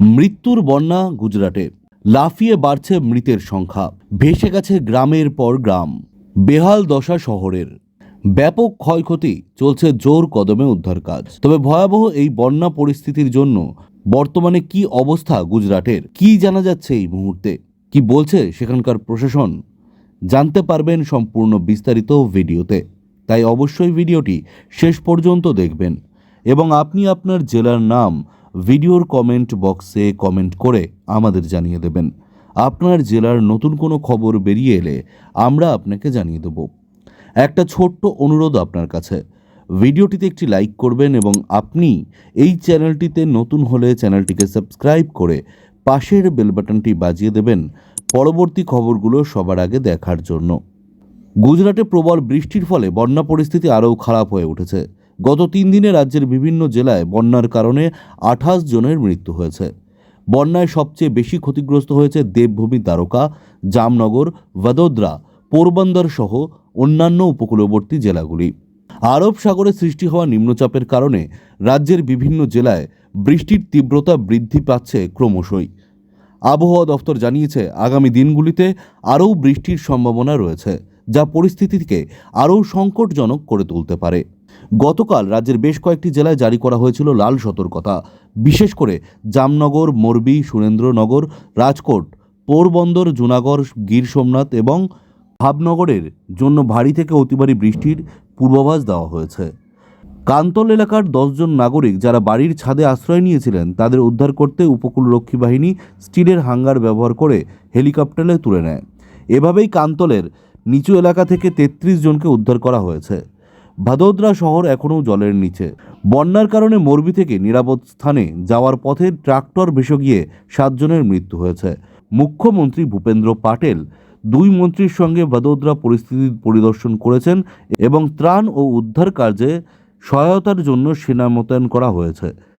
মৃত্যুর বন্যা গুজরাটে। লাফিয়ে বাড়ছে মৃতের সংখ্যা। ভেসে গেছে গ্রামের পর গ্রাম। বেহাল দশা শহরের। ব্যাপক ক্ষয়ক্ষতি, চলছে জোর কদমে উদ্ধার কাজ। তবে ভয়াবহ এই বন্যা পরিস্থিতির জন্য বর্তমানে কি অবস্থা গুজরাটের, কি জানা যাচ্ছে এই মুহূর্তে? কি বলছে সেখানকার প্রশাসন? জানতে পারবেন সম্পূর্ণ বিস্তারিত ভিডিওতে। তাই অবশ্যই ভিডিওটি শেষ পর্যন্ত দেখবেন। এবং আপনি আপনার জেলার নাম ভিডিওর কমেন্ট বক্সে কমেন্ট করে আমাদের জানিয়ে দেবেন। আপনার জেলার নতুন কোনো খবর বেরিয়ে এলে আমরা আপনাকে জানিয়ে দেব। একটা ছোট্ট অনুরোধ আপনার কাছে। ভিডিওটিতে একটি লাইক করবেন এবং আপনি এই চ্যানেলটিতে নতুন হলে চ্যানেলটিকে সাবস্ক্রাইব করে পাশের বেল বাটনটি বাজিয়ে দেবেন পরবর্তী খবরগুলো সবার আগে দেখার জন্য। গুজরাটে প্রবল বৃষ্টির ফলে বন্যা পরিস্থিতি আরও খারাপ হয়ে উঠেছে। গত তিন দিনে রাজ্যের বিভিন্ন জেলায় বন্যার কারণে আঠাশ জনের মৃত্যু হয়েছে। বন্যায় সবচেয়ে বেশি ক্ষতিগ্রস্ত হয়েছে দেবভূমি দ্বারকা জামনগর, ভদোদরা, পোরবন্দর সহ অন্যান্য উপকূলবর্তী জেলাগুলি। আরব সাগরে সৃষ্টি হওয়া নিম্নচাপের কারণে রাজ্যের বিভিন্ন জেলায় বৃষ্টির তীব্রতা বৃদ্ধি পাচ্ছে ক্রমশই। আবহাওয়া দফতর জানিয়েছে, আগামী দিনগুলিতে আরও বৃষ্টির সম্ভাবনা রয়েছে, যা পরিস্থিতিকে আরও সংকটজনক করে তুলতে পারে। গতকাল রাজ্যের বেশ কয়েকটি জেলায় জারি করা হয়েছিল লাল সতর্কতা। বিশেষ করে জামনগর, মোরবি, সুরেন্দ্রনগর, রাজকোট, পোরবন্দর, জুনাগড়, গির সোমনাথ এবং ভাবনগরের জন্য ভারী থেকে অতি ভারী বৃষ্টির পূর্বাভাস দেওয়া হয়েছে। কান্তল এলাকার দশজন নাগরিক যারা বাড়ির ছাদে আশ্রয় নিয়েছিলেন, তাদের উদ্ধার করতে উপকূলরক্ষী বাহিনী স্টিলের হাঙ্গার ব্যবহার করে হেলিকপ্টারে তুলে নেয়। এভাবেই কান্তলের নিচু এলাকা থেকে তেত্রিশ জনকে উদ্ধার করা হয়েছে। ভাদোদরা শহর এখনও জলের নিচে। বন্যার কারণে মরবি থেকে নিরাপদ স্থানে যাওয়ার পথে ট্রাক্টর ভেসে গিয়ে সাতজনের মৃত্যু হয়েছে। মুখ্যমন্ত্রী ভূপেন্দ্র পাটেল দুই মন্ত্রীর সঙ্গে ভাদোদরা পরিস্থিতি পরিদর্শন করেছেন এবং ত্রাণ ও উদ্ধার কার্যে সহায়তার জন্য সেনা মোতায়েন করা হয়েছে।